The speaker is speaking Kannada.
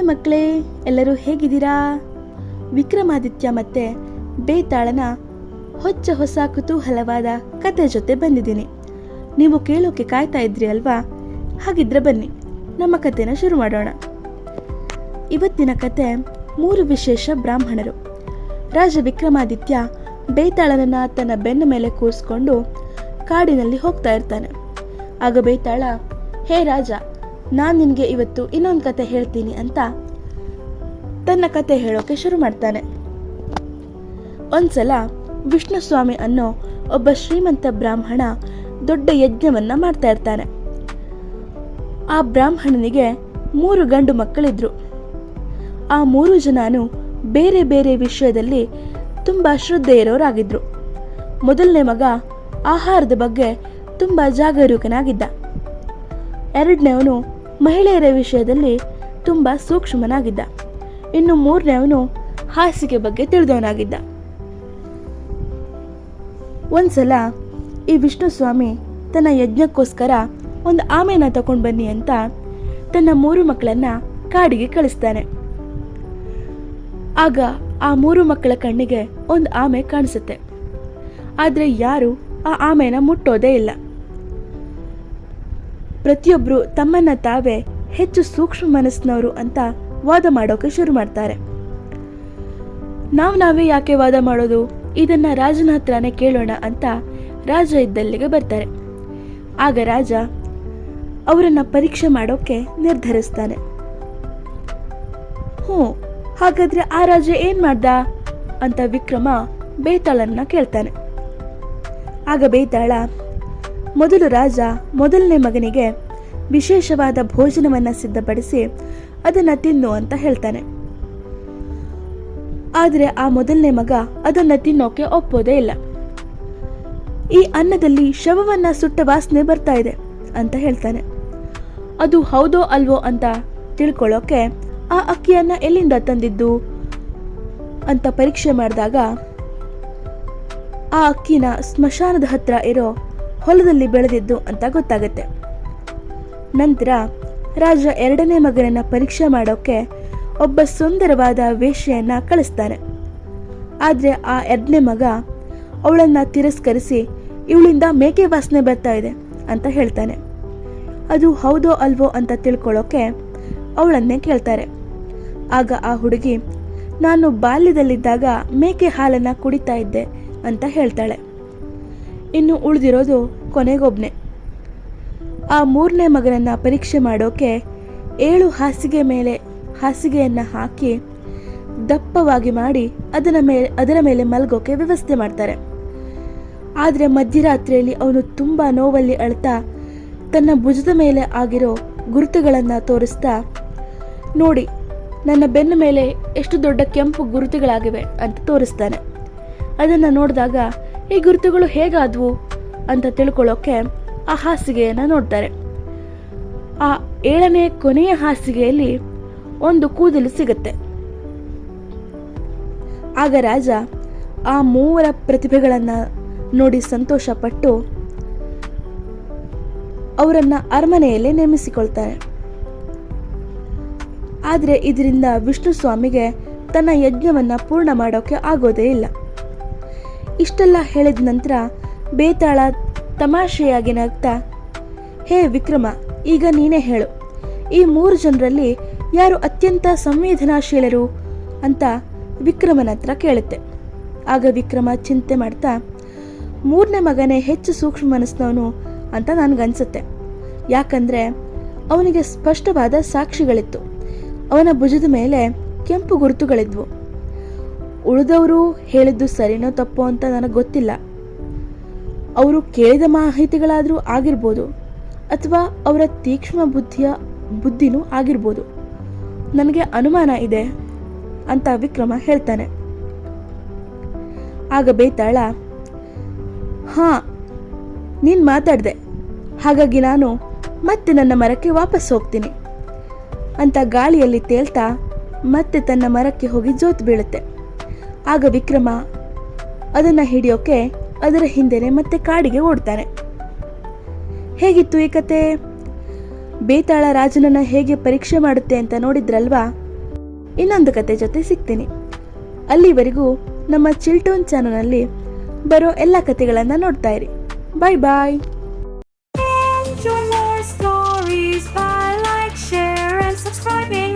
ಹಾಯ್ ಮಕ್ಕಳೇ, ಎಲ್ಲರೂ ಹೇಗಿದ್ದೀರಾ? ವಿಕ್ರಮಾದಿತ್ಯ ಮತ್ತೆ ಬೇತಾಳನ ಹೊಚ್ಚ ಹೊಸ ಕುತೂಹಲವಾದ ಕತೆ ಜೊತೆ ಬಂದಿದ್ದೀನಿ. ನೀವು ಕೇಳೋಕೆ ಕಾಯ್ತಾ ಇದ್ರಿ ಅಲ್ವಾ? ಹಾಗಿದ್ರೆ ಬನ್ನಿ, ನಮ್ಮ ಕತೆನ ಶುರು ಮಾಡೋಣ. ಇವತ್ತಿನ ಕತೆ ಮೂರು ವಿಶೇಷ ಬ್ರಾಹ್ಮಣರು. ರಾಜ ವಿಕ್ರಮಾದಿತ್ಯ ಬೇತಾಳನನ್ನ ತನ್ನ ಬೆನ್ನ ಮೇಲೆ ಕೂರಿಸ್ಕೊಂಡು ಕಾಡಿನಲ್ಲಿ ಹೋಗ್ತಾ ಇರ್ತಾನೆ. ಆಗ ಬೇತಾಳ, ಹೇ ರಾಜ ನಾನು ನಿನಗೆ ಇವತ್ತು ಇನ್ನೊಂದು ಕತೆ ಹೇಳ್ತೀನಿ ಅಂತ ತನ್ನ ಕತೆ ಹೇಳೋಕೆ ಶುರು ಮಾಡ್ತಾನೆ. ಒಂದ್ಸಲ ವಿಷ್ಣುಸ್ವಾಮಿ ಅನ್ನೋ ಒಬ್ಬ ಶ್ರೀಮಂತ ಬ್ರಾಹ್ಮಣ ದೊಡ್ಡ ಯಜ್ಞವನ್ನ ಮಾಡ್ತಾ ಇರ್ತಾನೆ. ಆ ಬ್ರಾಹ್ಮಣನಿಗೆ ಮೂರು ಗಂಡು ಮಕ್ಕಳಿದ್ರು. ಆ ಮೂರು ಜನನು ಬೇರೆ ಬೇರೆ ವಿಷಯದಲ್ಲಿ ತುಂಬ ಶ್ರದ್ಧೆ ಇರೋರಾಗಿದ್ರು. ಮೊದಲನೇ ಮಗ ಆಹಾರದ ಬಗ್ಗೆ ತುಂಬ ಜಾಗರೂಕನಾಗಿದ್ದ. ಎರಡನೇವನು ಮಹಿಳೆಯರ ವಿಷಯದಲ್ಲಿ ತುಂಬ ಸೂಕ್ಷ್ಮನಾಗಿದ್ದ. ಇನ್ನು ಮೂರನೇವನು ಹಾಸಿಗೆ ಬಗ್ಗೆ ತಿಳಿದವನಾಗಿದ್ದ. ಒಂದ್ಸಲ ಈ ವಿಷ್ಣು ಸ್ವಾಮಿ ತನ್ನ ಯಜ್ಞಕ್ಕೋಸ್ಕರ ಒಂದು ಆಮೆನ ತಗೊಂಡು ಬನ್ನಿ ಅಂತ ತನ್ನ ಮೂರು ಮಕ್ಕಳನ್ನ ಕಾಡಿಗೆ ಕಳಿಸ್ತಾನೆ. ಆಗ ಆ ಮೂರು ಮಕ್ಕಳ ಕಣ್ಣಿಗೆ ಒಂದು ಆಮೆ ಕಾಣಿಸುತ್ತೆ. ಆದರೆ ಯಾರು ಆ ಆಮೆಯನ್ನು ಮುಟ್ಟೋದೇ ಇಲ್ಲ. ಪ್ರತಿಯೊಬ್ಬರು ತಮ್ಮನ್ನ ತಾವೇ ಹೆಚ್ಚು ಸೂಕ್ಷ್ಮ ಮನಸ್ಸಿನವರು ಅಂತ ವಾದ ಮಾಡೋಕೆ ಶುರು ಮಾಡ್ತಾರೆ. ನಾವು ನಾವೇ ಯಾಕೆ ವಾದ ಮಾಡೋದು? ಇದನ್ನ ರಾಜನ ಹತ್ರನೇ ಕೇಳೋಣ ಅಂತ ರಾಜ ಇದ್ದಲ್ಲಿಗೆ ಬರ್ತಾರೆ. ಆಗ ರಾಜ ಅವರನ್ನ ಪರೀಕ್ಷೆ ಮಾಡೋಕೆ ನಿರ್ಧರಿಸ್ತಾನೆ. ಹ್ಞೂ, ಹಾಗಾದ್ರೆ ಆ ರಾಜ ಏನ್ ಮಾಡ್ದ? ಅಂತ ವಿಕ್ರಮ ಬೇತಾಳನ್ನ ಕೇಳ್ತಾನೆ. ಆಗ ಬೇತಾಳ ಮೊದಲು ರಾಜ ಮೊದಲನೇ ಮಗನಿಗೆ ವಿಶೇಷವಾದ ಭೋಜನವನ್ನ ಸಿದ್ಧಪಡಿಸಿ ಅದನ್ನು ತಿನ್ನು ಅಂತ ಹೇಳ್ತಾನೆ. ಆದರೆ ಆ ಮೊದಲನೇ ಮಗ ಅದನ್ನು ತಿನ್ನೋಕೆ ಒಪ್ಪೋದೇ ಇಲ್ಲ. ಈ ಅನ್ನದಲ್ಲಿ ಶವವನ್ನ ಸುಟ್ಟ ವಾಸನೆ ಬರ್ತಾ ಇದೆ ಅಂತ ಹೇಳ್ತಾನೆ. ಅದು ಹೌದೋ ಅಲ್ವೋ ಅಂತ ತಿಳ್ಕೊಳ್ಳೋಕೆ ಆ ಅಕ್ಕಿಯನ್ನ ಎಲ್ಲಿಂದ ತಂದಿದ್ದು ಅಂತ ಪರೀಕ್ಷೆ ಮಾಡಿದಾಗ ಆ ಅಕ್ಕಿನ ಸ್ಮಶಾನದ ಹತ್ರ ಇರೋ ಹೊಲದಲ್ಲಿ ಬೆಳೆದಿದ್ದು ಅಂತ ಗೊತ್ತಾಗುತ್ತೆ. ನಂತರ ರಾಜ ಎರಡನೇ ಮಗನನ್ನ ಪರೀಕ್ಷೆ ಮಾಡೋಕೆ ಒಬ್ಬ ಸುಂದರವಾದ ವೇಶ್ಯೆಯನ್ನ ಕಳಿಸ್ತಾನೆ. ಆದರೆ ಆ ಎರಡನೇ ಮಗ ಅವಳನ್ನ ತಿರಸ್ಕರಿಸಿ ಇವಳಿಂದ ಮೇಕೆ ವಾಸನೆ ಬರ್ತಾ ಇದೆ ಅಂತ ಹೇಳ್ತಾನೆ. ಅದು ಹೌದೋ ಅಲ್ವೋ ಅಂತ ತಿಳ್ಕೊಳ್ಳೋಕೆ ಅವಳನ್ನೇ ಕೇಳ್ತಾರೆ. ಆಗ ಆ ಹುಡುಗಿ, ನಾನು ಬಾಲ್ಯದಲ್ಲಿದ್ದಾಗ ಮೇಕೆ ಹಾಲನ್ನ ಕುಡಿತಾ ಇದ್ದೆ ಅಂತ ಹೇಳ್ತಾಳೆ. ಇನ್ನು ಉಳಿದಿರೋದು ಕೊನೆಗೊಬ್ನೆ. ಆ ಮೂರನೇ ಮಗನನ್ನ ಪರೀಕ್ಷೆ ಮಾಡೋಕೆ ಏಳು ಹಾಸಿಗೆ ಮೇಲೆ ಹಾಸಿಗೆಯನ್ನ ಹಾಕಿ ದಪ್ಪವಾಗಿ ಮಾಡಿ ಅದರ ಮೇಲೆ ಅದರ ಮೇಲೆ ಮಲಗೋಕೆ ವ್ಯವಸ್ಥೆ ಮಾಡ್ತಾರೆ. ಆದರೆ ಮಧ್ಯರಾತ್ರಿಯಲ್ಲಿ ಅವನು ತುಂಬ ನೋವಲ್ಲಿ ಅಳ್ತಾ ತನ್ನ ಭುಜದ ಮೇಲೆ ಆಗಿರೋ ಗುರುತುಗಳನ್ನು ತೋರಿಸ್ತಾ, ನೋಡಿ, ನನ್ನ ಬೆನ್ನ ಮೇಲೆ ಎಷ್ಟು ದೊಡ್ಡ ಕೆಂಪು ಗುರುತುಗಳಾಗಿವೆ ಅಂತ ತೋರಿಸ್ತಾನೆ. ಅದನ್ನು ನೋಡಿದಾಗ ಈ ಗುರುತುಗಳು ಹೇಗಾದವು ಅಂತ ತಿಳ್ಕೊಳ್ಳೋಕೆ ಆ ಹಾಸಿಗೆಯನ್ನು ನೋಡ್ತಾರೆ. ಆ ಏಳನೇ ಕೊನೆಯ ಹಾಸಿಗೆಯಲ್ಲಿ ಒಂದು ಕೂದಲು ಸಿಗುತ್ತೆ. ಆಗ ರಾಜ ಆ ಮೂವರ ಪ್ರತಿಭೆಗಳನ್ನ ನೋಡಿ ಸಂತೋಷಪಟ್ಟು ಅವರನ್ನು ಅರಮನೆಯಲ್ಲೇ ನೇಮಿಸಿಕೊಳ್ತಾರೆ. ಆದರೆ ಇದರಿಂದ ವಿಷ್ಣು ಸ್ವಾಮಿಗೆ ತನ್ನ ಯಜ್ಞವನ್ನ ಪೂರ್ಣ ಮಾಡೋಕೆ ಆಗೋದೇ ಇಲ್ಲ. ಇಷ್ಟೆಲ್ಲ ಹೇಳಿದ ನಂತರ ಬೇತಾಳ ತಮಾಷೆಯಾಗಿ ನಗ್ತಾ, ಹೇ ವಿಕ್ರಮ, ಈಗ ನೀನೇ ಹೇಳು. ಈ ಮೂರು ಜನರಲ್ಲಿ ಯಾರು ಅತ್ಯಂತ ಸಂವೇದನಾಶೀಲರು? ಅಂತ ವಿಕ್ರಮನ ಹತ್ರ ಕೇಳುತ್ತೆ. ಆಗ ವಿಕ್ರಮ ಚಿಂತೆ ಮಾಡ್ತಾ, ಮೂರನೇ ಮಗನೇ ಹೆಚ್ಚು ಸೂಕ್ಷ್ಮ ಮನಸ್ಸಿನವನು ಅಂತ ನನಗನ್ಸುತ್ತೆ. ಯಾಕಂದ್ರೆ ಅವನಿಗೆ ಸ್ಪಷ್ಟವಾದ ಸಾಕ್ಷಿಗಳಿತ್ತು. ಅವನ ಭುಜದ ಮೇಲೆ ಕೆಂಪು ಗುರುತುಗಳಿದ್ವು. ಉಳಿದವರು ಹೇಳಿದ್ದು ಸರಿನೋ ತಪ್ಪೋ ಅಂತ ನನಗೆ ಗೊತ್ತಿಲ್ಲ. ಅವರು ಕೇಳಿದ ಮಾಹಿತಿಗಳಾದರೂ ಆಗಿರ್ಬೋದು, ಅಥವಾ ಅವರ ತೀಕ್ಷ್ಣ ಬುದ್ಧಿಯ ಬುದ್ಧಿನೂ ಆಗಿರ್ಬೋದು. ನನಗೆ ಅನುಮಾನ ಇದೆ ಅಂತ ವಿಕ್ರಮ ಹೇಳ್ತಾನೆ. ಆಗ ಬೇತಾಳ, ಹಾ, ನೀನು ಮಾತಾಡಿದೆ. ಹಾಗಾಗಿ ನಾನು ಮತ್ತೆ ನನ್ನ ಮರಕ್ಕೆ ವಾಪಸ್ ಹೋಗ್ತೀನಿ. ಅಂತ ಗಾಳಿಯಲ್ಲಿ ತೇಲ್ತಾ ಮತ್ತೆ ತನ್ನ ಮರಕ್ಕೆ ಹೋಗಿ ಜೋತ್ ಬೀಳುತ್ತೆ. ಆಗ ವಿಕ್ರಮ ಅದನ್ನು ಹಿಡಿಯೋಕೆ ಅದರ ಹಿಂದೆನೆ ಮತ್ತೆ ಕಾಡಿಗೆ ಓಡ್ತಾನೆ. ಹೇಗಿತ್ತು ಈ ಕತೆ? ಬೇತಾಳ ರಾಜನನ್ನ ಹೇಗೆ ಪರೀಕ್ಷೆ ಮಾಡುತ್ತೆ ಅಂತ ನೋಡಿದ್ರಲ್ವಾ? ಇನ್ನೊಂದು ಕತೆ ಜೊತೆ ಸಿಗ್ತೀನಿ. ಅಲ್ಲಿವರೆಗೂ ನಮ್ಮ ಚಿಲ್ಟೋನ್ ಚಾನಲಲ್ಲಿ ಬರೋ ಎಲ್ಲ ಕತೆಗಳನ್ನು ನೋಡ್ತಾ ಇರಿ. ಬಾಯ್. ಬಾಯ್ subscribing.